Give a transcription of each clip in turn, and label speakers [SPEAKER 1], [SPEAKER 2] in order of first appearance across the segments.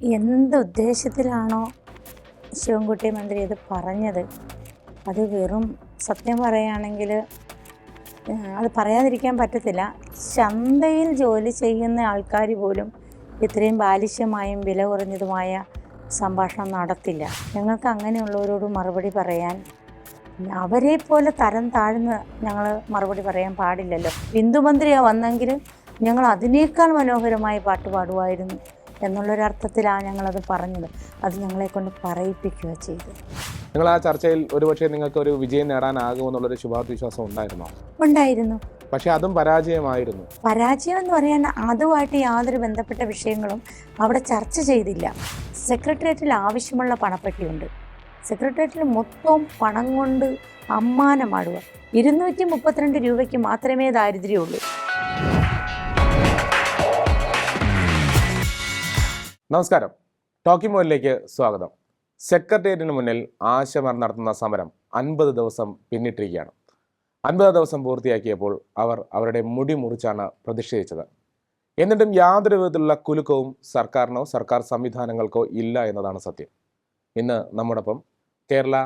[SPEAKER 1] എന്ത് ഉദ്ദേശത്തിലാണോ ശിവൻകുട്ടി മന്ത്രി ഇത് പറഞ്ഞത്? അത് വെറും സത്യം പറയുകയാണെങ്കിൽ അത് പറയാതിരിക്കാൻ പറ്റത്തില്ല. ചന്തയിൽ ജോലി ചെയ്യുന്ന ആൾക്കാർ പോലും ഇത്രയും ബാലിശ്യമായും വില കുറഞ്ഞതുമായ സംഭാഷണം നടത്തില്ല. ഞങ്ങൾക്ക് അങ്ങനെയുള്ളവരോട് മറുപടി പറയാൻ അവരെ പോലെ തരം താഴ്ന്ന് ഞങ്ങൾ മറുപടി പറയാൻ പാടില്ലല്ലോ. ബിന്ദുമന്ത്രിയാണ് വന്നെങ്കിൽ ഞങ്ങൾ അതിനേക്കാൾ മനോഹരമായി പാട്ട് പാടുമായിരുന്നു. എന്നുള്ളൊരർത്ഥത്തിലാണ് ഞങ്ങളത് പറഞ്ഞത്. അത് ഞങ്ങളെ കൊണ്ട് പറയിപ്പിക്കുക ചെയ്തു
[SPEAKER 2] നിങ്ങൾ ആ ചർച്ചയിൽ ഒരുപക്ഷെ നിങ്ങൾക്ക് ഒരു വിജയം നേടാനാകുമെന്നുള്ളൊരു ശുഭാപ്തി വിശ്വാസം ഉണ്ടായിരുന്നോ?
[SPEAKER 1] ഉണ്ടായിരുന്നു.
[SPEAKER 2] പക്ഷേ അതും പരാജയമായിരുന്നു.
[SPEAKER 1] പരാജയം എന്ന് പറയാൻ അതുമായിട്ട് യാതൊരു ബന്ധപ്പെട്ട വിഷയങ്ങളും അവിടെ ചർച്ച ചെയ്തില്ല. സെക്രട്ടേറിയറ്റിൽ ആവശ്യമുള്ള പണപ്പെട്ടിയുണ്ട്. സെക്രട്ടേറിയറ്റിൽ മൊത്തവും പണം കൊണ്ട് അമ്മാനമാടുക. ഇരുന്നൂറ്റി മുപ്പത്തിരണ്ട് രൂപയ്ക്ക് മാത്രമേ ദാരിദ്ര്യമുള്ളൂ
[SPEAKER 2] നമസ്കാരം. ടോക്കിംഗ് മോലിലേക്ക് സ്വാഗതം. സെക്രട്ടേറിയറ്റിന് മുന്നിൽ ആശമാർ നടത്തുന്ന സമരം അൻപത് ദിവസം പിന്നിട്ടിരിക്കുകയാണ്. അൻപത് ദിവസം പൂർത്തിയാക്കിയപ്പോൾ അവർ അവരുടെ മുടി മുറിച്ചാണ് പ്രതിഷേധിച്ചത്. എന്നിട്ടും യാതൊരു വിധത്തിലുള്ള കുലുക്കവും സർക്കാരിനോ സർക്കാർ സംവിധാനങ്ങൾക്കോ ഇല്ല എന്നതാണ് സത്യം. ഇന്ന് നമ്മോടൊപ്പം കേരള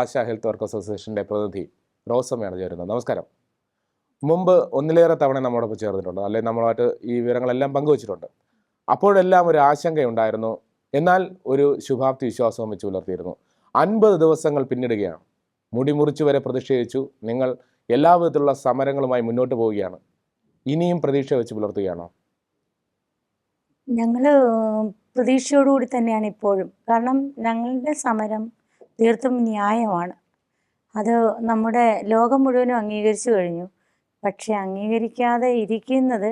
[SPEAKER 2] ആശ ഹെൽത്ത് വർക്ക് അസോസിയേഷന്റെ പ്രതിനിധി റോസമ്മയാണ് ചേരുന്നത്. നമസ്കാരം. മുമ്പ് ഒന്നിലേറെ തവണ നമ്മോടൊപ്പം ചേർന്നിട്ടുണ്ട്. അല്ലെങ്കിൽ നമ്മളുമായിട്ട് ഈ വിവരങ്ങളെല്ലാം പങ്കുവച്ചിട്ടുണ്ട്. അപ്പോഴെല്ലാം ഒരു ആശങ്കയുണ്ടായിരുന്നു. എന്നാൽ ഒരു ശുഭാപ്തി വിശ്വാസവും വെച്ച് പുലർത്തിയിരുന്നു. അൻപത് ദിവസങ്ങൾ പിന്നിടുകയാണ്. മുടി മുറിച്ചു വരെ പ്രതിഷേധിച്ചു. നിങ്ങൾ എല്ലാ വിധത്തിലുള്ള സമരങ്ങളുമായി മുന്നോട്ട് പോവുകയാണ്. ഇനിയും പ്രതീക്ഷ വെച്ച് പുലർത്തുകയാണോ?
[SPEAKER 1] ഞങ്ങൾ പ്രതീക്ഷയോടുകൂടി തന്നെയാണ് ഇപ്പോഴും. കാരണം ഞങ്ങളുടെ സമരം തീർത്തും ന്യായമാണ്. അത് നമ്മുടെ ലോകം മുഴുവനും അംഗീകരിച്ചു കഴിഞ്ഞു. പക്ഷെ അംഗീകരിക്കാതെ ഇരിക്കുന്നത്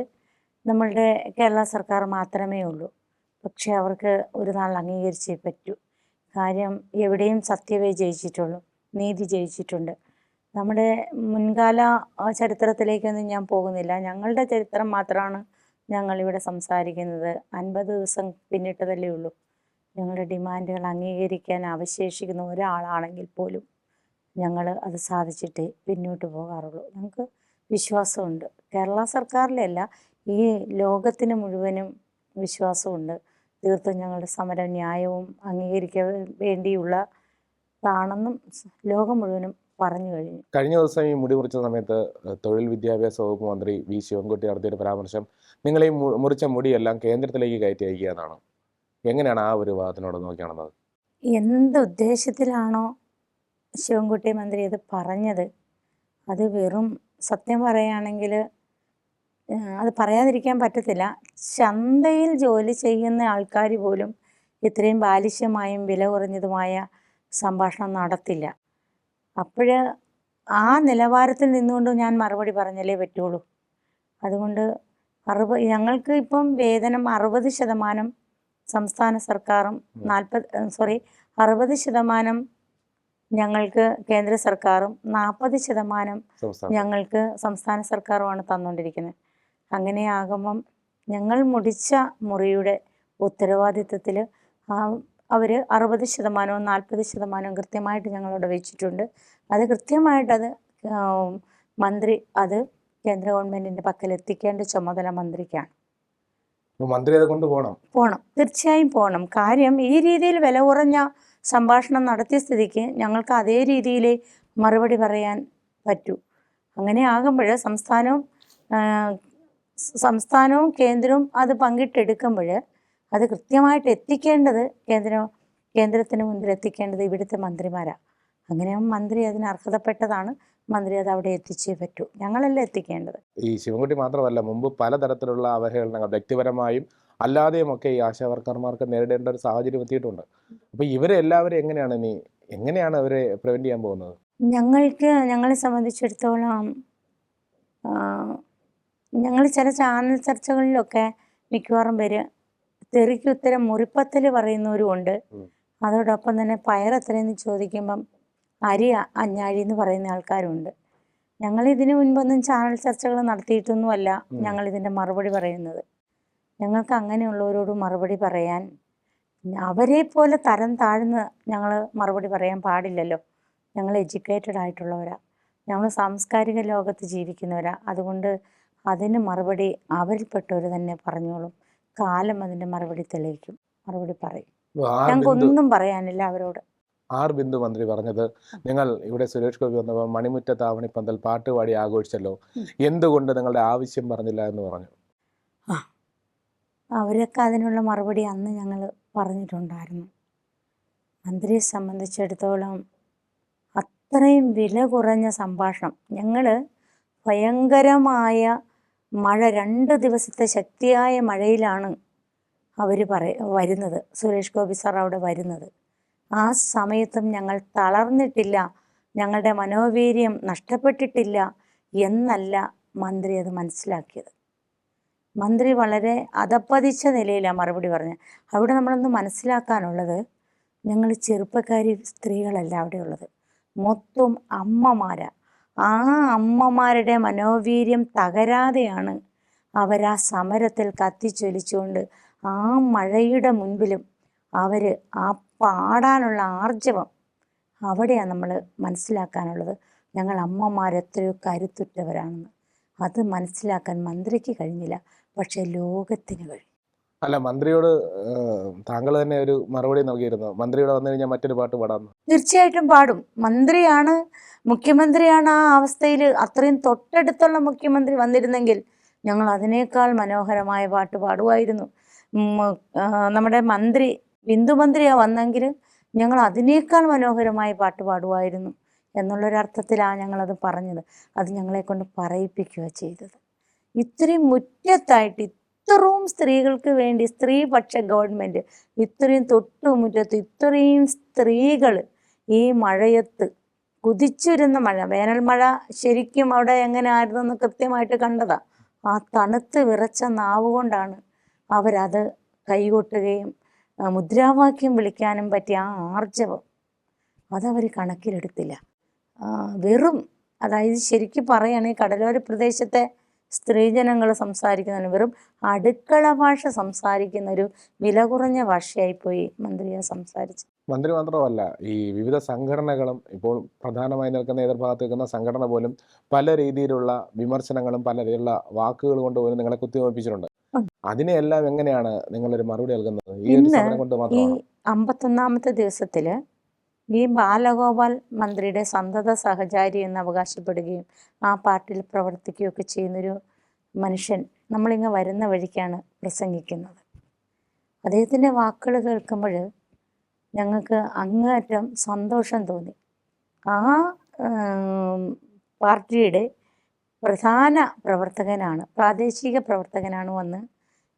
[SPEAKER 1] നമ്മളുടെ കേരള സർക്കാർ മാത്രമേ ഉള്ളൂ. പക്ഷേ അവർക്ക് ഒരു നാൾ അംഗീകരിച്ചേ പറ്റൂ. കാര്യം എവിടെയും സത്യമേ ജയിച്ചിട്ടുള്ളൂ നീതി ജയിച്ചിട്ടുണ്ട്. നമ്മുടെ മുൻകാല ചരിത്രത്തിലേക്കൊന്നും ഞാൻ പോകുന്നില്ല. ഞങ്ങളുടെ ചരിത്രം മാത്രമാണ് ഞങ്ങൾ ഇവിടെ സംസാരിക്കുന്നത്. അൻപത് ദിവസം പിന്നിട്ടതല്ലേ ഉള്ളൂ. ഞങ്ങളുടെ ഡിമാൻഡുകൾ അംഗീകരിക്കാൻ അവശേഷിക്കുന്ന ഒരാളാണെങ്കിൽ പോലും ഞങ്ങൾ അത് സാധിച്ചിട്ടേ പിന്നോട്ട് പോകാറുള്ളൂ. ഞങ്ങൾക്ക് വിശ്വാസമുണ്ട്. കേരള സർക്കാരിലല്ല ഈ ലോകത്തിന് മുഴുവനും വിശ്വാസമുണ്ട്. തീർത്തും ഞങ്ങളുടെ സമരം ന്യായവും അംഗീകരിക്കാൻ വേണ്ടിയുള്ള താണെന്നും ലോകം മുഴുവനും പറഞ്ഞു കഴിഞ്ഞു.
[SPEAKER 2] കഴിഞ്ഞ ദിവസം ഈ മുടി മുറിച്ച സമയത്ത് തൊഴിൽ വിദ്യാഭ്യാസ വകുപ്പ് മന്ത്രി വി. ശിവൻകുട്ടി നടത്തിയൊരു പരാമർശം നിങ്ങൾ ഈ മുറിച്ച മുടിയെല്ലാം കേന്ദ്രത്തിലേക്ക് കയറ്റി അയക്കുക എന്നാണ്. എങ്ങനെയാണ് ആ ഒരു വാദത്തിനോട് നോക്കിയാണെന്നത്?
[SPEAKER 1] എന്ത് ഉദ്ദേശത്തിലാണോ ശിവൻകുട്ടി മന്ത്രി ഇത് പറഞ്ഞത്. അത് വെറും സത്യം പറയുകയാണെങ്കിൽ അത് പറയാതിരിക്കാൻ പറ്റത്തില്ല. ചന്തയിൽ ജോലി ചെയ്യുന്ന ആൾക്കാർ പോലും ഇത്രയും ബാലിശ്യമായും വില കുറഞ്ഞതുമായ സംഭാഷണം നടത്തില്ല. അപ്പോൾ ആ നിലവാരത്തിൽ നിന്നുകൊണ്ട് ഞാൻ മറുപടി പറഞ്ഞാലേ പറ്റുള്ളൂ. അതുകൊണ്ട് അറുപ ഞങ്ങൾക്ക് ഇപ്പം വേതനം അറുപത് ശതമാനം സംസ്ഥാന സർക്കാരും നാൽപ്പത് സോറി അറുപത് ശതമാനം ഞങ്ങൾക്ക് കേന്ദ്ര സർക്കാരും നാൽപ്പത് ശതമാനം ഞങ്ങൾക്ക് സംസ്ഥാന സർക്കാരുമാണ് തന്നുകൊണ്ടിരിക്കുന്നത് അങ്ങനെയാകുമ്പം ഞങ്ങൾ മുടിച്ച മുറിയുടെ ഉത്തരവാദിത്വത്തിൽ അവർ അറുപത് ശതമാനവും നാൽപ്പത് ശതമാനവും കൃത്യമായിട്ട് ഞങ്ങളവിടെ വെച്ചിട്ടുണ്ട്. അത് കൃത്യമായിട്ടത് അത് മന്ത്രി അത് കേന്ദ്ര ഗവൺമെന്റിന്റെ പക്കൽ എത്തിക്കേണ്ട ചുമതല മന്ത്രിക്കാണ്.
[SPEAKER 2] മന്ത്രി അത് കൊണ്ടുപോകണം
[SPEAKER 1] പോകണം തീർച്ചയായും പോകണം കാര്യം ഈ രീതിയിൽ വില കുറഞ്ഞ സംഭാഷണം നടത്തിയ സ്ഥിതിക്ക് ഞങ്ങൾക്ക് അതേ രീതിയിൽ മറുപടി പറയാൻ പറ്റൂ. അങ്ങനെ ആകുമ്പോൾ സംസ്ഥാനവും സംസ്ഥാനവും കേന്ദ്രവും അത് പങ്കിട്ടെടുക്കുമ്പോൾ അത് കൃത്യമായിട്ട് എത്തിക്കേണ്ടത് കേന്ദ്ര കേന്ദ്രത്തിന് മുൻപിൽ എത്തിക്കേണ്ടത് ഇവിടുത്തെ മന്ത്രിമാരാണ് അങ്ങനെ മന്ത്രി അതിന് അർഹതപ്പെട്ടതാണ്. മന്ത്രി അത് അവിടെ എത്തിച്ചേ പറ്റൂ. ഞങ്ങളല്ല എത്തിക്കേണ്ടത്.
[SPEAKER 2] ഈ ശിവൻകുട്ടി മാത്രമല്ല മുമ്പ് പലതരത്തിലുള്ള അവഹേളനങ്ങൾ വ്യക്തിപരമായും അല്ലാതെയും ഒക്കെ ഈ ആശാ വർക്കർമാർക്ക് നേരിടേണ്ട ഒരു സാഹചര്യം എത്തിയിട്ടുണ്ട്. അപ്പൊ ഇവരെ എല്ലാവരും എങ്ങനെയാണ് ഇനി എങ്ങനെയാണ് അവരെ പ്രിവെന്റ് ചെയ്യാൻ പോകുന്നത്?
[SPEAKER 1] ഞങ്ങൾക്ക് ഞങ്ങളെ സംബന്ധിച്ചിടത്തോളം ഞങ്ങൾ ചില ചാനൽ ചർച്ചകളിലൊക്കെ മിക്കവാറും പേര് തെറിക്ക് ഉത്തരം മുറിപ്പത്തൽ പറയുന്നവരും
[SPEAKER 2] ഉണ്ട്.
[SPEAKER 1] അതോടൊപ്പം തന്നെ പയർ എത്രയെന്ന് ചോദിക്കുമ്പം അരി അഞ്ഞാഴി എന്ന് പറയുന്ന ആൾക്കാരുണ്ട്. ഞങ്ങൾ ഇതിനു മുൻപൊന്നും ചാനൽ ചർച്ചകൾ നടത്തിയിട്ടൊന്നുമല്ല ഞങ്ങൾ ഇതിന്റെ മറുപടി പറയുന്നത്. ഞങ്ങൾക്ക് അങ്ങനെയുള്ളവരോട് മറുപടി പറയാൻ അവരെ പോലെ തരം താഴ്ന്ന് ഞങ്ങൾ മറുപടി പറയാൻ പാടില്ലല്ലോ. ഞങ്ങൾ എഡ്യൂക്കേറ്റഡ് ആയിട്ടുള്ളവരാ ഞങ്ങൾ സാംസ്കാരിക ലോകത്ത് ജീവിക്കുന്നവരാ. അതുകൊണ്ട് അതിന് മറുപടി അവരിൽപ്പെട്ടവർ തന്നെ പറഞ്ഞോളും. കാലം അതിന്റെ മറുപടി തെളിയിക്കും. മറുപടി പറയും.
[SPEAKER 2] ഞങ്ങൾക്ക് ഒന്നും
[SPEAKER 1] ഞങ്ങൾക്കൊന്നും പറയാനില്ല അവരോട്.
[SPEAKER 2] ആർ ബിന്ദു മന്ത്രി പറഞ്ഞത് നിങ്ങൾ ഇവിടെ സുരേഷ് ഗോപി വന്നപ്പോൾ മണിമുറ്റത്ത് ആവണിപ്പന്തൽ പാട്ടുപാടി ആഘോഷിച്ചല്ലോ. എന്തുകൊണ്ട് നിങ്ങളുടെ ആവശ്യം പറഞ്ഞില്ല എന്ന് പറഞ്ഞു?
[SPEAKER 1] അവരൊക്കെ അതിനുള്ള മറുപടി അന്ന് ഞങ്ങൾ പറഞ്ഞിട്ടുണ്ടായിരുന്നു. മന്ത്രിയെ സംബന്ധിച്ചിടത്തോളം അത്രയും വില കുറഞ്ഞ സംഭാഷണം. ഞങ്ങൾ ഭയങ്കരമായ മഴ രണ്ട് ദിവസത്തെ ശക്തിയായ മഴയിലാണ് അവർ പറയ വരുന്നത്. സുരേഷ് ഗോപി സാർ അവിടെ വരുന്നത്. ആ സമയത്തും ഞങ്ങൾ തളർന്നിട്ടില്ല. ഞങ്ങളുടെ മനോവീര്യം നഷ്ടപ്പെട്ടിട്ടില്ല എന്നല്ല മന്ത്രി അത് മനസ്സിലാക്കിയത്. മന്ത്രി വളരെ അതപ്പതിച്ച നിലയിലാണ് മറുപടി പറഞ്ഞത്. അവിടെ നമ്മളൊന്ന് മനസ്സിലാക്കാനുള്ളത് ഞങ്ങൾ ചെറുപ്പക്കാരി സ്ത്രീകളല്ല അവിടെയുള്ളത്. മൊത്തം അമ്മമാരാ. ആ അമ്മമാരുടെ മനോവീര്യം തകരാതെയാണ് അവരാ സമരത്തിൽ കത്തിച്ചൊലിച്ചുകൊണ്ട് ആ മഴയുടെ മുൻപിലും അവർ ആ പാടാനുള്ള ആർജവം അവിടെയാണ് നമ്മൾ മനസ്സിലാക്കാനുള്ളത്. ഞങ്ങൾ അമ്മമാർ എത്രയോ കരുത്തുറ്റവരാണെന്ന്. അത് മനസ്സിലാക്കാൻ മന്ത്രിക്ക് കഴിഞ്ഞില്ല. പക്ഷേ ലോകത്തിന് കഴിഞ്ഞു
[SPEAKER 2] അല്ല മന്ത്രിയോട് താങ്കൾ തന്നെ ഒരു മറുപടി നൽകിയിരുന്നു. മന്ത്രിയോട് വന്നു കഴിഞ്ഞാൽ മറ്റൊരു പാട്ട് പാടാം
[SPEAKER 1] തീർച്ചയായിട്ടും പാടും. മന്ത്രിയാണ് മുഖ്യമന്ത്രിയാണ് ആ അവസ്ഥയിൽ അത്രയും തൊട്ടടുത്തുള്ള മുഖ്യമന്ത്രി വന്നിരുന്നെങ്കിൽ ഞങ്ങൾ അതിനേക്കാൾ മനോഹരമായ പാട്ട് പാടുമായിരുന്നു. നമ്മുടെ മന്ത്രി ബിന്ദു മന്ത്രിയാ വന്നെങ്കിൽ ഞങ്ങൾ അതിനേക്കാൾ മനോഹരമായ പാട്ട് പാടുമായിരുന്നു എന്നുള്ളൊരർത്ഥത്തിലാണ് ഞങ്ങളത് പറഞ്ഞത്. അത് ഞങ്ങളെ കൊണ്ട് പറയിപ്പിക്കുക ചെയ്തത്. ഇത്രയും മുറ്റത്തായിട്ട് ഇത്രയും സ്ത്രീകൾക്ക് വേണ്ടി സ്ത്രീപക്ഷ ഗവൺമെന്റ് ഇത്രയും തൊട്ടുമുറ്റത്ത് ഇത്രയും സ്ത്രീകൾ ഈ മഴയത്ത് കുതിച്ചുരുന്ന മഴ. വേനൽ മഴ ശരിക്കും അവിടെ എങ്ങനെ ആയിരുന്നെന്ന് കൃത്യമായിട്ട് കണ്ടതാ. ആ തണുത്ത് വിറച്ച നാവ് കൊണ്ടാണ് അവരത് കൈകൊട്ടുകയും മുദ്രാവാക്യം വിളിക്കാനും പറ്റിയ ആ ആർജവം അതവർ കണക്കിലെടുത്തില്ല. വെറും അതായത് ശരിക്കും പറയുകയാണെങ്കിൽ കടലോര പ്രദേശത്തെ സ്ത്രീജനങ്ങൾ സംസാരിക്കുന്ന വെറും അടുക്കള ഭാഷ സംസാരിക്കുന്ന ഒരു വില കുറഞ്ഞ ഭാഷയായിപ്പോയി മന്ത്രിയെ സംസാരിച്ചു
[SPEAKER 2] മന്ത്രി മാത്രമല്ല ഈ വിവിധ സംഘടനകളും ഇപ്പോൾ പ്രധാനമായി നിൽക്കുന്ന എതിർഭാഗത്ത് നിൽക്കുന്ന സംഘടന പോലും പല രീതിയിലുള്ള വിമർശനങ്ങളും പല രീതിയിലുള്ള വാക്കുകൾ കൊണ്ട് പോലും നിങ്ങളെ കുത്തിവെപ്പിച്ചിട്ടുണ്ട് അതിനെല്ലാം എങ്ങനെയാണ് നിങ്ങളൊരു മറുപടി നൽകുന്നത്? ഈ ഒരു സമരം കൊണ്ട് മാത്രമാണ്?
[SPEAKER 1] അമ്പത്തൊന്നാമത്തെ ദിവസത്തിൽ ഈ ബാലഗോപാൽ മന്ത്രിയുടെ സന്തത സഹചാരി എന്ന് അവകാശപ്പെടുകയും ആ പാർട്ടിയിൽ പ്രവർത്തിക്കുകയൊക്കെ ചെയ്യുന്നൊരു മനുഷ്യൻ നമ്മളിങ്ങ് വരുന്ന വഴിക്കാണ് പ്രസംഗിക്കുന്നത്. അദ്ദേഹത്തിന്റെ വാക്കുകൾ കേൾക്കുമ്പോൾ ഞങ്ങൾക്ക് അങ്ങേറ്റം സന്തോഷം തോന്നി. ആ പാർട്ടിയുടെ പ്രധാന പ്രവർത്തകനാണ് പ്രാദേശിക പ്രവർത്തകനാണ് വന്ന്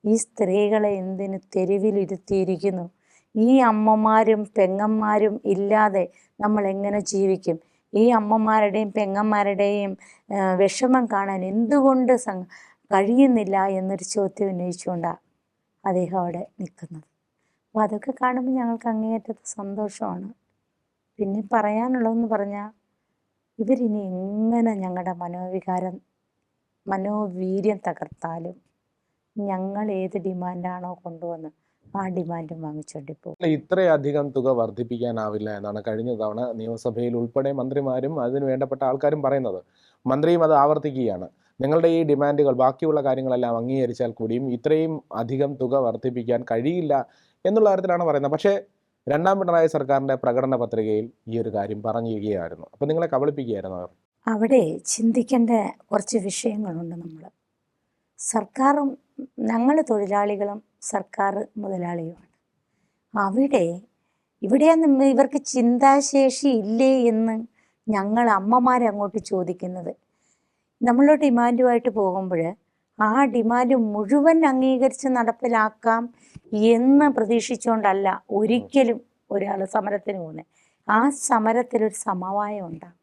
[SPEAKER 1] ഈ സ്ത്രീകളെ എന്തിനു തെരുവിലിരുത്തിയിരിക്കുന്നു? ഈ അമ്മമാരും പെങ്ങന്മാരും ഇല്ലാതെ നമ്മൾ എങ്ങനെ ജീവിക്കും? ഈ അമ്മമാരുടെയും പെങ്ങന്മാരുടെയും വിഷമം കാണാൻ എന്തുകൊണ്ട് കഴിയുന്നില്ല എന്നൊരു ചോദ്യം ഉന്നയിച്ചുകൊണ്ടാണ് അദ്ദേഹം അവിടെ നിൽക്കുന്നത്. അപ്പോൾ അതൊക്കെ കാണുമ്പോൾ ഞങ്ങൾക്ക് അങ്ങേയറ്റത്തെ സന്തോഷമാണ്. പിന്നെ പറയാനുള്ളതെന്ന് പറഞ്ഞാൽ ഇവരിനി എങ്ങനെ ഞങ്ങളുടെ മനോവികാരം മനോവീര്യം തകർത്താലും ഞങ്ങൾ ഏത് ഡിമാൻഡാണോ കൊണ്ടുവന്ന് ആ ഡിമാൻഡും വാങ്ങിച്ചോണ്ടി പോകും.
[SPEAKER 2] ഇത്രയധികം തുക വർദ്ധിപ്പിക്കാനാവില്ല എന്നാണ് കഴിഞ്ഞ തവണ നിയമസഭയിൽ ഉൾപ്പെടെ മന്ത്രിമാരും അതിന് വേണ്ടപ്പെട്ട ആൾക്കാരും പറയുന്നത്. മന്ത്രിയും അത് ആവർത്തിക്കുകയാണ്. നിങ്ങളുടെ ഈ ഡിമാൻഡുകൾ ബാക്കിയുള്ള കാര്യങ്ങളെല്ലാം അംഗീകരിച്ചാൽ കൂടിയും ഇത്രയും അധികം തുക വർദ്ധിപ്പിക്കാൻ കഴിയില്ല എന്നുള്ള കാര്യത്തിലാണ് പറയുന്നത്. പക്ഷേ രണ്ടാം പിണറായി സർക്കാരിന്റെ പ്രകടന പത്രികയിൽ ഈ ഒരു കാര്യം പറഞ്ഞിരിക്കുകയായിരുന്നു. അപ്പൊ നിങ്ങളെ കബളിപ്പിക്കുകയായിരുന്നു അവർ.
[SPEAKER 1] അവിടെ ചിന്തിക്കേണ്ട കുറച്ച് വിഷയങ്ങളുണ്ട് നമ്മൾ സർക്കാരും ഞങ്ങൾ തൊഴിലാളികളും സർക്കാർ മുതലാളിയുമാണ്. അവിടെ ഇവിടെയാണ് ഇവർക്ക് ചിന്താശേഷി ഇല്ലേ എന്ന് ഞങ്ങൾ അമ്മമാരെ അങ്ങോട്ട് ചോദിക്കുന്നത്. നമ്മൾ ഡിമാൻഡുമായിട്ട് പോകുമ്പോൾ ആ ഡിമാൻഡ് മുഴുവൻ അംഗീകരിച്ച് നടപ്പിലാക്കാം എന്ന് പ്രതീക്ഷിച്ചുകൊണ്ടല്ല ഒരിക്കലും ഒരാൾ സമരത്തിന് പോകുന്നത് ആ സമരത്തിൽ ഒരു സമവായം ഉണ്ടാകും.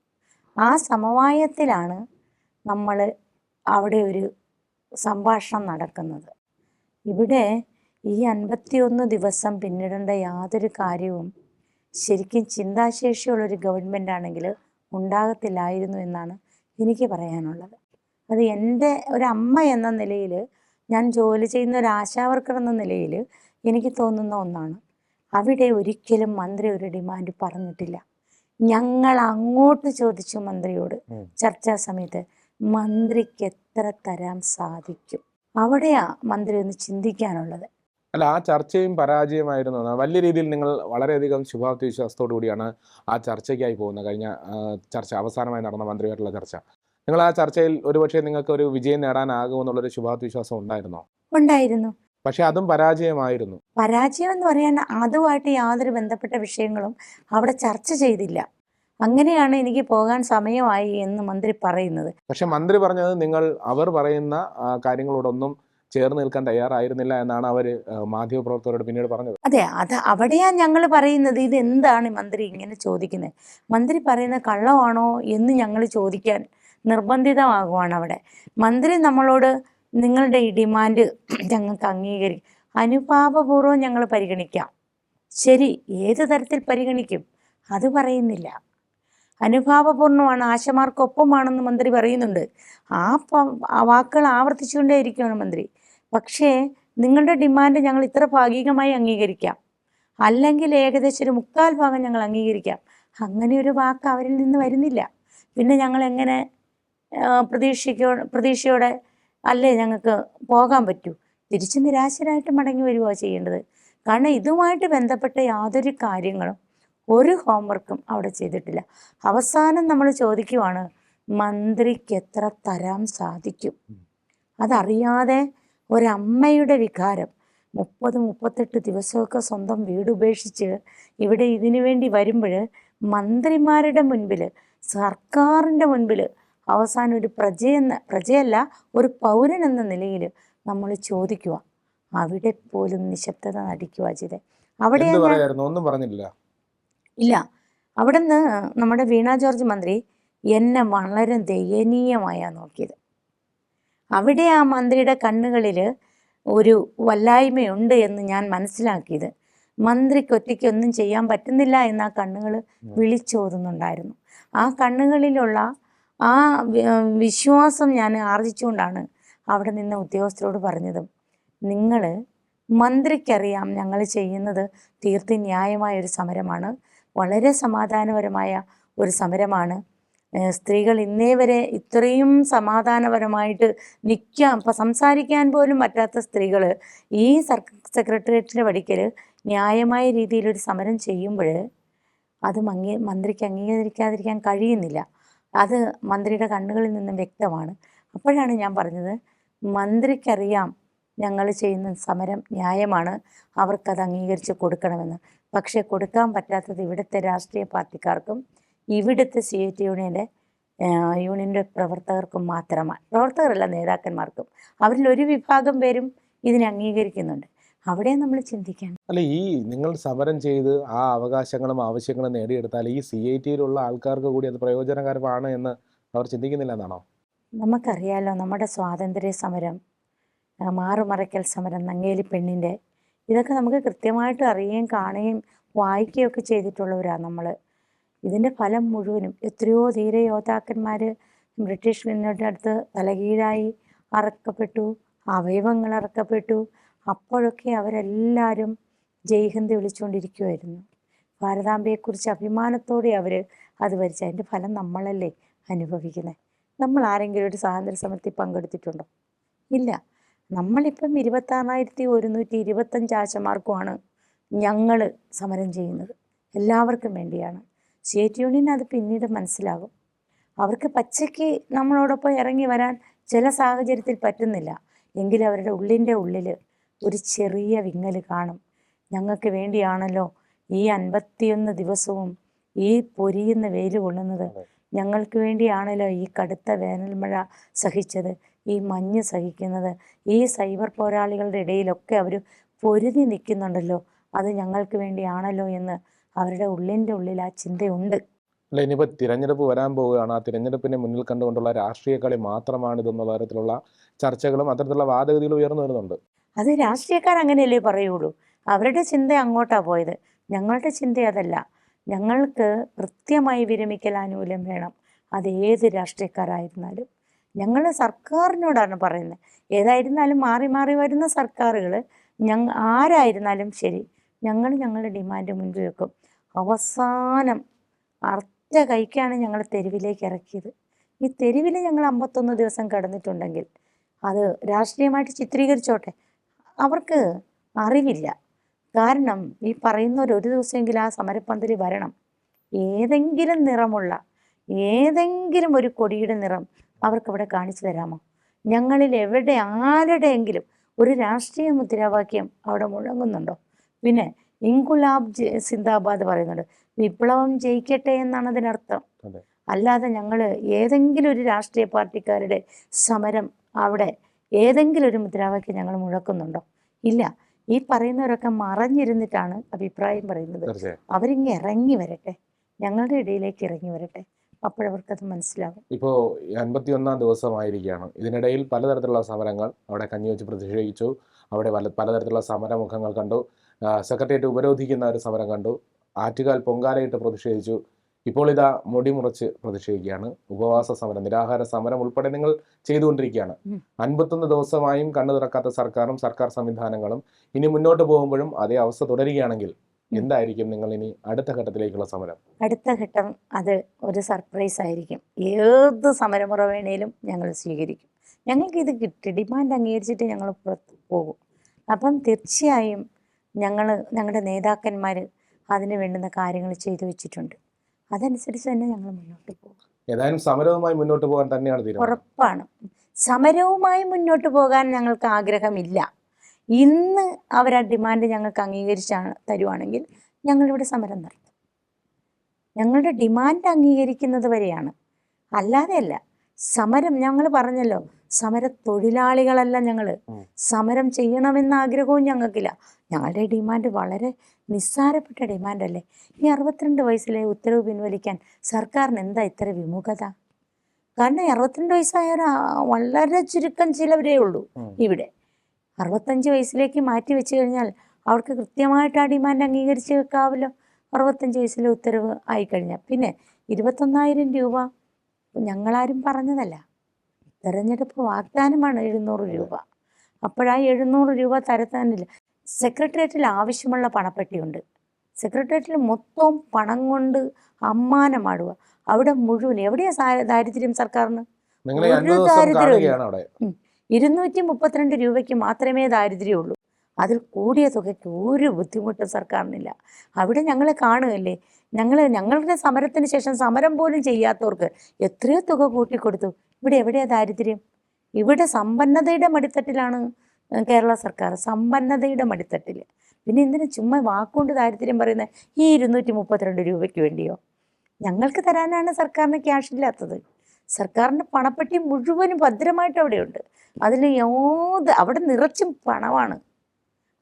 [SPEAKER 1] ആ സമവായത്തിലാണ് നമ്മൾ അവിടെ ഒരു സംഭാഷണം നടക്കുന്നത്. ഇവിടെ ഈ അൻപത്തിയൊന്ന് ദിവസം പിന്നിടേണ്ട യാതൊരു കാര്യവും ശരിക്കും ചിന്താശേഷിയുള്ളൊരു ഗവൺമെന്റ് ആണെങ്കിൽ ഉണ്ടാകത്തില്ലായിരുന്നു എന്നാണ് എനിക്ക് പറയാനുള്ളത്. അത് എന്റെ ഒരു അമ്മ എന്ന നിലയിൽ ഞാൻ ജോലി ചെയ്യുന്ന ഒരു ആശാവർക്കർ എന്ന നിലയിൽ എനിക്ക് തോന്നുന്ന ഒന്നാണ്. അവിടെ ഒരിക്കലും മന്ത്രി ഒരു ഡിമാൻഡ് പറഞ്ഞിട്ടില്ല. ഞങ്ങൾ അങ്ങോട്ട് ചോദിച്ചു മന്ത്രിയോട് ചർച്ചാ സമയത്ത് മന്ത്രിക്ക് എത്ര തരാൻ സാധിക്കും? അവിടെയാ മന്ത്രി ഒന്ന് ചിന്തിക്കാനുള്ളത്.
[SPEAKER 2] അല്ല ആ ചർച്ചയും പരാജയമായിരുന്നു. വലിയ രീതിയിൽ നിങ്ങൾ വളരെയധികം ശുഭാപ്തി വിശ്വാസത്തോടു കൂടിയാണ് ആ ചർച്ചയ്ക്കായി പോകുന്നത്. കഴിഞ്ഞ ചർച്ച അവസാനമായി നടന്ന മന്ത്രിയായിട്ടുള്ള ചർച്ച. നിങ്ങൾ ആ ചർച്ചയിൽ ഒരുപക്ഷെ നിങ്ങൾക്ക് ഒരു വിജയം നേടാനാകുമെന്നുള്ളൊരു ശുഭാത്വിശ്വാസം ഉണ്ടായിരുന്നോ?
[SPEAKER 1] ഉണ്ടായിരുന്നു.
[SPEAKER 2] പക്ഷെ അതും പരാജയമായിരുന്നു.
[SPEAKER 1] പരാജയം എന്ന് പറയാൻ അതുമായിട്ട് യാതൊരു ബന്ധപ്പെട്ട വിഷയങ്ങളും അവിടെ ചർച്ച ചെയ്തില്ല. അങ്ങനെയാണ് എനിക്ക് പോകാൻ സമയമായി എന്ന് മന്ത്രി പറയുന്നത്.
[SPEAKER 2] പക്ഷെ മന്ത്രി പറഞ്ഞത് നിങ്ങൾ അവർ പറയുന്ന കാര്യങ്ങളോടൊന്നും ചേർന്ന് നിൽക്കാൻ തയ്യാറായിരുന്നില്ല എന്നാണ് അവർ മാധ്യമപ്രവർത്തകരോട് പിന്നീട് പറഞ്ഞത്.
[SPEAKER 1] അതെ അത് അവിടെയാണ് ഞങ്ങൾ പറയുന്നത്. ഇത് എന്താണ് മന്ത്രി ഇങ്ങനെ ചോദിക്കുന്നത്? മന്ത്രി പറയുന്ന കള്ളമാണോ എന്ന് ഞങ്ങൾ ചോദിക്കാൻ നിർബന്ധിതമാകുവാണ് അവിടെ മന്ത്രി നമ്മളോട് നിങ്ങളുടെ ഈ ഡിമാൻഡ് ഞങ്ങൾക്ക് അംഗീകരിക്കും. അനുഭാവപൂർവം ഞങ്ങൾ പരിഗണിക്കാം. ശരി ഏത് തരത്തിൽ പരിഗണിക്കും? അത് പറയുന്നില്ല. അനുഭാവപൂർണമാണ് ആശമാർക്കൊപ്പമാണെന്ന് മന്ത്രി പറയുന്നുണ്ട്. ആ വാക്കുകൾ ആവർത്തിച്ചുകൊണ്ടേയിരിക്കുകയാണ് മന്ത്രി. പക്ഷേ നിങ്ങളുടെ ഡിമാൻഡ് ഞങ്ങൾ ഇത്ര ഭാഗികമായി അംഗീകരിക്കാം. അല്ലെങ്കിൽ ഏകദേശം ഒരു മുക്കാൽ ഭാഗം ഞങ്ങൾ അംഗീകരിക്കാം. അങ്ങനെ ഒരു വാക്ക് അവരിൽ നിന്ന് വരുന്നില്ല. പിന്നെ ഞങ്ങൾ എങ്ങനെ പ്രതീക്ഷിക്കോ പ്രതീക്ഷയോടെ അല്ലേ ഞങ്ങൾക്ക് പോകാൻ പറ്റൂ? തിരിച്ച് നിരാശരായിട്ട് മടങ്ങി വരുവാ ചെയ്യേണ്ടത്. കാരണം ഇതുമായിട്ട് ബന്ധപ്പെട്ട യാതൊരു കാര്യങ്ങളും ഒരു ഹോംവർക്കും അവിടെ ചെയ്തിട്ടില്ല. അവസാനം നമ്മൾ ചോദിക്കുവാണ് മന്ത്രിക്ക് എത്ര തരാൻ സാധിക്കും? അതറിയാതെ ഒരമ്മയുടെ വികാരം മുപ്പത് മുപ്പത്തെട്ട് ദിവസമൊക്കെ സ്വന്തം വീട് ഉപേക്ഷിച്ച് ഇവിടെ ഇതിനു വേണ്ടി വരുമ്പോൾ മന്ത്രിമാരുടെ മുൻപിൽ സർക്കാരിന്റെ മുൻപിൽ അവസാനം ഒരു പ്രജയെന്ന പ്രജയല്ല ഒരു പൗരൻ എന്ന നിലയിൽ നമ്മൾ ചോദിക്കുക. അവിടെ പോലും നിശബ്ദത നടിക്കുക ചെയ്തേ അവിടെ
[SPEAKER 2] ഒന്നും പറഞ്ഞില്ല
[SPEAKER 1] ഇല്ല. അവിടുന്ന് നമ്മുടെ വീണ ജോർജ് മന്ത്രി എന്നെ വളരെ ദയനീയമായാണ് നോക്കിയത്. അവിടെ ആ മന്ത്രിയുടെ കണ്ണുകളിൽ ഒരു വല്ലായ്മയുണ്ട് എന്ന് ഞാൻ മനസ്സിലാക്കിയത്. മന്ത്രിക്ക് ഒറ്റയ്ക്ക് ഒന്നും ചെയ്യാൻ പറ്റുന്നില്ല എന്ന് ആ കണ്ണുകൾ വിളിച്ചോതുന്നുണ്ടായിരുന്നു. ആ കണ്ണുകളിലുള്ള ആ വിശ്വാസം ഞാൻ ആർജിച്ചുകൊണ്ടാണ് അവിടെ നിന്ന ഉദ്യോഗസ്ഥരോട് പറഞ്ഞത്. നിങ്ങൾ മന്ത്രിക്കറിയാം ഞങ്ങൾ ചെയ്യുന്നത് തീർത്തും ന്യായമായ ഒരു സമരമാണ്. വളരെ സമാധാനപരമായ ഒരു സമരമാണ്. സ്ത്രീകൾ ഇന്നേ വരെ ഇത്രയും സമാധാനപരമായിട്ട് നിൽക്കാം ഇപ്പം സംസാരിക്കാൻ പോലും പറ്റാത്ത സ്ത്രീകൾ ഈ സെക്രട്ടേറിയറ്റിന്റെ പടിക്കൽ ന്യായമായ രീതിയിലൊരു സമരം ചെയ്യുമ്പോൾ അത് മങ്ങി മന്ത്രിക്ക് അംഗീകരിക്കാതിരിക്കാൻ കഴിയുന്നില്ല. അത് മന്ത്രിയുടെ കണ്ണുകളിൽ നിന്നും വ്യക്തമാണ്. അപ്പോഴാണ് ഞാൻ പറഞ്ഞത് മന്ത്രിക്കറിയാം ഞങ്ങൾ ചെയ്യുന്ന സമരം ന്യായമാണ് അവർക്കത് അംഗീകരിച്ച് കൊടുക്കണമെന്ന്. പക്ഷേ കൊടുക്കാൻ പറ്റാത്തത് ഇവിടുത്തെ രാഷ്ട്രീയ പാർട്ടിക്കാർക്കും ഇവിടുത്തെ സി ഐ ടി യൂണിയന്റെ യൂണിയന്റെ പ്രവർത്തകർക്കും മാത്രമാണ്. പ്രവർത്തകരല്ല നേതാക്കന്മാർക്കും. അവരിൽ ഒരു വിഭാഗം പേരും ഇതിനെ അംഗീകരിക്കുന്നുണ്ട്. അവിടെ നമ്മൾ ചിന്തിക്കാൻ
[SPEAKER 2] അല്ല ഈ നിങ്ങൾ സമരം ചെയ്ത് ആ അവകാശങ്ങളും ആവശ്യങ്ങളും നേടിയെടുത്താൽ ഈ സി ഐ ടിയിലുള്ള ആൾക്കാർക്ക് കൂടി അത് പ്രയോജനകരമാണ് എന്ന് അവർ ചിന്തിക്കുന്നില്ല എന്നാണോ?
[SPEAKER 1] നമുക്കറിയാലോ നമ്മുടെ സ്വാതന്ത്ര്യ സമരം മാറുമറയ്ക്കൽ സമരം നങ്ങേലി പെണ്ണിന്റെ ഇതൊക്കെ നമുക്ക് കൃത്യമായിട്ട് അറിയുകയും കാണുകയും വായിക്കുകയൊക്കെ ചെയ്തിട്ടുള്ളവരാണ് നമ്മൾ. ഇതിന്റെ ഫലം മുഴുവനും എത്രയോ ധീര യോദ്ധാക്കന്മാർ ബ്രിട്ടീഷ് അടുത്ത് തലകീഴായി അറക്കപ്പെട്ടു അവയവങ്ങൾ അറക്കപ്പെട്ടു അപ്പോഴൊക്കെ അവരെല്ലാവരും ജയ്ഹിന്ദ് വിളിച്ചുകൊണ്ടിരിക്കുമായിരുന്നു ഭാരതാംബയെക്കുറിച്ച് അഭിമാനത്തോടെ അവർ അത് വരിച്ചു അതിന്റെ ഫലം നമ്മളല്ലേ അനുഭവിക്കുന്നത് നമ്മൾ ആരെങ്കിലും ഒരു സ്വാതന്ത്ര്യ സമരത്തിൽ പങ്കെടുത്തിട്ടുണ്ടോ? ഇല്ല. നമ്മളിപ്പം ഇരുപത്താറായിരത്തി ഒരുന്നൂറ്റി ഇരുപത്തഞ്ച് ആശമാർക്കുമാണ് ഞങ്ങൾ സമരം ചെയ്യുന്നത്. എല്ലാവർക്കും വേണ്ടിയാണ്. സ്റ്റേറ്റ് യൂണിയൻ അത് പിന്നീട് മനസ്സിലാകും. അവർക്ക് പച്ചയ്ക്ക് നമ്മളോടൊപ്പം ഇറങ്ങി വരാൻ ചില സാഹചര്യത്തിൽ പറ്റുന്നില്ല. എങ്കിലും അവരുടെ ഉള്ളിന്റെ ഉള്ളിൽ ഒരു ചെറിയ വിങ്ങൽ കാണും. ഞങ്ങൾക്ക് വേണ്ടിയാണല്ലോ ഈ അൻപത്തിയൊന്ന് ദിവസവും ഈ പൊരിയുന്ന വെയിൽ കൊള്ളുന്നത്. ഞങ്ങൾക്ക് വേണ്ടിയാണല്ലോ ഈ കടുത്ത വേനൽ മഴ സഹിച്ചത് ഈ മഞ്ഞ് സഹിക്കുന്നത്. ഈ സൈബർ പോരാളികളുടെ ഇടയിലൊക്കെ അവർ പൊരുതി നിൽക്കുന്നുണ്ടല്ലോ. അത് ഞങ്ങൾക്ക് വേണ്ടിയാണല്ലോ എന്ന് അവരുടെ ഉള്ളിന്റെ ഉള്ളിൽ ആ ചിന്തയുണ്ട്.
[SPEAKER 2] അല്ല ഇനിയിപ്പോൾ തിരഞ്ഞെടുപ്പ് വരാൻ പോവുകയാണ്. ആ തിരഞ്ഞെടുപ്പിനെ മുന്നിൽ കണ്ടുകൊണ്ടുള്ള രാഷ്ട്രീയ കളി മാത്രമാണ് ഇതെന്നുള്ള തരത്തിലുള്ള ചർച്ചകളും അത്തരത്തിലുള്ള വാദഗതികളും ഉയർന്നു വരുന്നുണ്ട്.
[SPEAKER 1] അത് രാഷ്ട്രീയക്കാർ അങ്ങനെയല്ലേ പറയുള്ളൂ. അവരുടെ ചിന്ത അങ്ങോട്ടാണ് പോയത്. ഞങ്ങളുടെ ചിന്ത അതല്ല. ഞങ്ങൾക്ക് കൃത്യമായി വിരമിക്കൽ ആനുകൂല്യം വേണം. അത് ഏത് രാഷ്ട്രീയക്കാരായിരുന്നാലും. ഞങ്ങൾ സർക്കാരിനോടാണ് പറയുന്നത്. ഏതായിരുന്നാലും മാറി മാറി വരുന്ന സർക്കാരുകൾ ഞങ്ങ ആരായിരുന്നാലും ശരി ഞങ്ങൾ ഞങ്ങളുടെ ഡിമാൻഡ് മുൻപിൽ വെക്കും. അവസാനം അർത്ഥ കൈക്കാണ് ഞങ്ങൾ തെരുവിലേക്ക് ഇറക്കിയത്. ഈ തെരുവിൽ ഞങ്ങൾ അമ്പത്തൊന്ന് ദിവസം കടന്നിട്ടുണ്ടെങ്കിൽ അത് രാഷ്ട്രീയമായിട്ട് ചിത്രീകരിച്ചോട്ടെ. അവർക്ക് അറിവില്ല. കാരണം ഈ പറയുന്നവർ ഒരു ദിവസമെങ്കിലും ആ സമരപ്പന്തലിൽ വരണം. ഏതെങ്കിലും നിറമുള്ള ഏതെങ്കിലും ഒരു കൊടിയുടെ നിറം അവർക്കവിടെ കാണിച്ചു തരാമോ? ഞങ്ങളിൽ എവിടെ ആരുടെയെങ്കിലും ഒരു രാഷ്ട്രീയ മുദ്രാവാക്യം അവിടെ മുഴങ്ങുന്നുണ്ടോ? പിന്നെ ഇൻകുലാബ് സിന്ദാബാദ് പറയുന്നുണ്ട് വിപ്ലവം ജയിക്കട്ടെ എന്നാണ് അതിനർത്ഥം. അല്ലാതെ ഞങ്ങൾ ഏതെങ്കിലും ഒരു രാഷ്ട്രീയ പാർട്ടിക്കാരുടെ സമരം അവിടെ ഏതെങ്കിലും ഒരു മുദ്രാവാക്യം ഞങ്ങൾ മുഴക്കുന്നുണ്ടോ? ഇല്ല. ഈ പറയുന്നവരൊക്കെ മറഞ്ഞിരുന്നിട്ടാണ് അഭിപ്രായം പറയുന്നത്. അവരിങ്ങ് ഇറങ്ങി വരട്ടെ. ഞങ്ങളുടെ ഇടയിലേക്ക് ഇറങ്ങി വരട്ടെ. അപ്പോഴവർക്കത് മനസ്സിലാകും
[SPEAKER 2] ഇപ്പോൾ അൻപത്തി ഒന്നാം ദിവസമായിരിക്കുകയാണ്. ഇതിനിടയിൽ പലതരത്തിലുള്ള സമരങ്ങൾ അവിടെ കഞ്ഞിവെച്ച് പ്രതിഷേധിച്ചു. അവിടെ പല പലതരത്തിലുള്ള സമരമുഖങ്ങൾ കണ്ടു. സെക്രട്ടേറിയറ്റ് ഉപരോധിക്കുന്ന ഒരു സമരം കണ്ടു. ആറ്റുകാൽ പൊങ്കാലയിട്ട് പ്രതിഷേധിച്ചു. ഇപ്പോൾ ഇതാ മുടി മുറച്ച് പ്രതിഷേധിക്കുകയാണ്. ഉപവാസ സമരം നിരാഹാര സമരം ഉൾപ്പെടെ നിങ്ങൾ ചെയ്തുകൊണ്ടിരിക്കുകയാണ്. അൻപത്തൊന്ന് ദിവസമായും കണ്ണു തുറക്കാത്ത സർക്കാരും സർക്കാർ സംവിധാനങ്ങളും ഇനി മുന്നോട്ട് പോകുമ്പോഴും അതേ അവസ്ഥ തുടരുകയാണെങ്കിൽ എന്തായിരിക്കും നിങ്ങൾ ഇനി അടുത്ത ഘട്ടത്തിലേക്കുള്ള സമരം?
[SPEAKER 1] അടുത്ത ഘട്ടം അത് ഒരു സർപ്രൈസ് ആയിരിക്കും. ഏത് സമരമുറ വേണേലും ഞങ്ങൾ സ്വീകരിക്കും. ഞങ്ങൾക്ക് ഇത് കിട്ടി. ഡിമാൻഡ് അംഗീകരിച്ചിട്ട് ഞങ്ങൾ പുറത്ത് പോകും. അപ്പം തീർച്ചയായും ഞങ്ങൾ ഞങ്ങളുടെ നേതാക്കന്മാർ അതിന് വേണ്ടുന്ന കാര്യങ്ങൾ ചെയ്തു വെച്ചിട്ടുണ്ട്. അതനുസരിച്ച് തന്നെ ഞങ്ങൾ മുന്നോട്ട് പോകും.
[SPEAKER 2] ഏതായാലും സമരവുമായി മുന്നോട്ട് പോകാൻ തന്നെയാണ് തീരുമാനം.
[SPEAKER 1] ഉറപ്പാണ്. സമരവുമായി മുന്നോട്ട് പോകാൻ ഞങ്ങൾക്ക് ആഗ്രഹമില്ല. ഇന്ന് അവർ ആ ഡിമാൻഡ് ഞങ്ങൾക്ക് അംഗീകരിച്ചാണ് തരുവാണെങ്കിൽ ഞങ്ങളിവിടെ സമരം നടത്തും. ഞങ്ങളുടെ ഡിമാൻഡ് അംഗീകരിക്കുന്നത് വരെയാണ്. അല്ലാതെയല്ല സമരം ഞങ്ങൾ പറഞ്ഞല്ലോ. സമര തൊഴിലാളികളല്ല ഞങ്ങൾ സമരം ചെയ്യണമെന്ന ആഗ്രഹവും ഞങ്ങൾക്കില്ല. ഞങ്ങളുടെ ഡിമാൻഡ് വളരെ നിസ്സാരപ്പെട്ട ഡിമാൻഡല്ലേ? ഈ അറുപത്തിരണ്ട് വയസ്സിലെ ഉത്തരവ് പിൻവലിക്കാൻ സർക്കാരിന് എന്താ ഇത്ര വിമുഖത? കാരണം അറുപത്തിരണ്ട് വയസ്സായ വളരെ ചുരുക്കം ചിലവരേ ഉള്ളൂ ഇവിടെ. അറുപത്തഞ്ച് വയസ്സിലേക്ക് മാറ്റി വെച്ച് കഴിഞ്ഞാൽ അവർക്ക് കൃത്യമായിട്ട് ആ ഡിമാൻഡ് അംഗീകരിച്ച് വെക്കാവല്ലോ. അറുപത്തഞ്ച് വയസ്സിലെ ഉത്തരവ് ആയിക്കഴിഞ്ഞാൽ. പിന്നെ ഇരുപത്തൊന്നായിരം രൂപ ഞങ്ങളാരും പറഞ്ഞതല്ല. തെരഞ്ഞെടുപ്പ് വാഗ്ദാനമാണ് എഴുന്നൂറ് രൂപ. അപ്പോഴാ എഴുന്നൂറ് രൂപ തരത്താനില്ല. സെക്രട്ടേറിയറ്റിൽ ആവശ്യമുള്ള പണപ്പെട്ടിയുണ്ട്. സെക്രട്ടേറിയറ്റിൽ മൊത്തം പണം കൊണ്ട് അമ്മാനമാടുക. അവിടെ മുഴുവൻ എവിടെയാ ദാരിദ്ര്യം സർക്കാരിന്? ഒരു
[SPEAKER 2] അവിടെ
[SPEAKER 1] ഇരുന്നൂറ്റി മുപ്പത്തിരണ്ട് രൂപയ്ക്ക് മാത്രമേ ദാരിദ്ര്യമുള്ളൂ. അതിൽ കൂടിയ തുകയ്ക്ക് ഒരു ബുദ്ധിമുട്ടും സർക്കാരിനില്ല. അവിടെ ഞങ്ങൾ കാണുകയല്ലേ? ഞങ്ങൾ ഞങ്ങളുടെ സമരത്തിന് ശേഷം സമരം പോലും ചെയ്യാത്തവർക്ക് എത്രയോ തുക കൂട്ടിക്കൊടുത്തു. ഇവിടെ എവിടെയാ ദാരിദ്ര്യം? ഇവിടെ സമ്പന്നതയുടെ മടിത്തട്ടിലാണ് കേരള സർക്കാർ. സമ്പന്നതയുടെ മടിത്തട്ടിൽ. പിന്നെ എന്തിനു ചുമ്മാ വാക്കുകൊണ്ട് ദാരിദ്ര്യം പറയുന്നത് ഈ ഇരുന്നൂറ്റി മുപ്പത്തിരണ്ട് രൂപയ്ക്ക് വേണ്ടിയോ? ഞങ്ങൾക്ക് തരാനാണ് സർക്കാരിന് ക്യാഷ് ഇല്ലാത്തത്. സർക്കാരിന്റെ പണപ്പെട്ടി മുഴുവനും ഭദ്രമായിട്ട് അവിടെയുണ്ട്. അതിൽ യാത് അവിടെ നിറച്ചും പണമാണ്.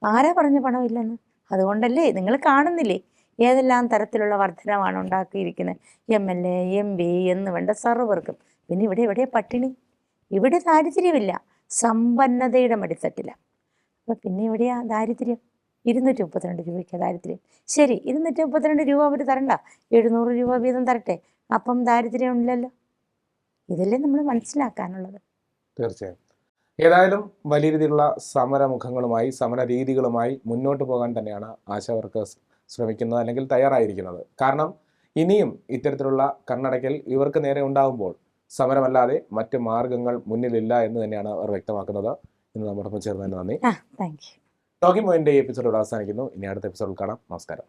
[SPEAKER 1] ആരാ പറഞ്ഞു പണമില്ലെന്ന്? അതുകൊണ്ടല്ലേ നിങ്ങൾ കാണുന്നില്ലേ? ഏതെല്ലാം തരത്തിലുള്ള വർധനമാണ് ഉണ്ടാക്കിയിരിക്കുന്നത്? M L A M P എന്ന് വേണ്ട സർവർക്കും. പിന്നെ ഇവിടെ എവിടെ പട്ടിണി? ഇവിടെ ദാരിദ്ര്യമില്ല. സമ്പന്നതയുടെ മടിത്തട്ടില്ല അപ്പോൾ പിന്നെ ഇവിടെയാ ദാരിദ്ര്യം? ഇരുന്നൂറ്റി മുപ്പത്തിരണ്ട് രൂപയ്ക്ക് ദാരിദ്ര്യം. ശരി ഇരുന്നൂറ്റി മുപ്പത്തിരണ്ട് രൂപ അവർ തരണ്ട. എഴുന്നൂറ് രൂപ വീതം തരട്ടെ. അപ്പം ദാരിദ്ര്യം ഇല്ലല്ലോ ഇതല്ലേ നമ്മൾ മനസ്സിലാക്കാനുള്ളത്.
[SPEAKER 2] തീർച്ചയായും. ഏതായാലും വലിയ രീതിയിലുള്ള സമരമുഖങ്ങളുമായി സമര രീതികളുമായി മുന്നോട്ട് പോകാൻ തന്നെയാണ് ആശാ വർക്കേഴ്സ് ശ്രമിക്കുന്നത് അല്ലെങ്കിൽ തയ്യാറായിരിക്കുന്നത്. കാരണം ഇനിയും ഇത്തരത്തിലുള്ള കണ്ണടയ്ക്കൽ ഇവർക്ക് നേരെ ഉണ്ടാകുമ്പോൾ സമരമല്ലാതെ മറ്റ് മാർഗങ്ങൾ മുന്നിലില്ല എന്ന് തന്നെയാണ് അവർ വ്യക്തമാക്കുന്നത്. ഇന്ന് നമ്മോടൊപ്പം ചേർന്നതിന് നന്ദി.
[SPEAKER 1] ആ താങ്ക് യു
[SPEAKER 2] ടോക്കിംഗ് പോയിന്റ് ഈ എപ്പിസോഡ് അവസാനിക്കുന്നു. ഇനി അടുത്ത എപ്പിസോഡിൽ കാണാം. നമസ്കാരം.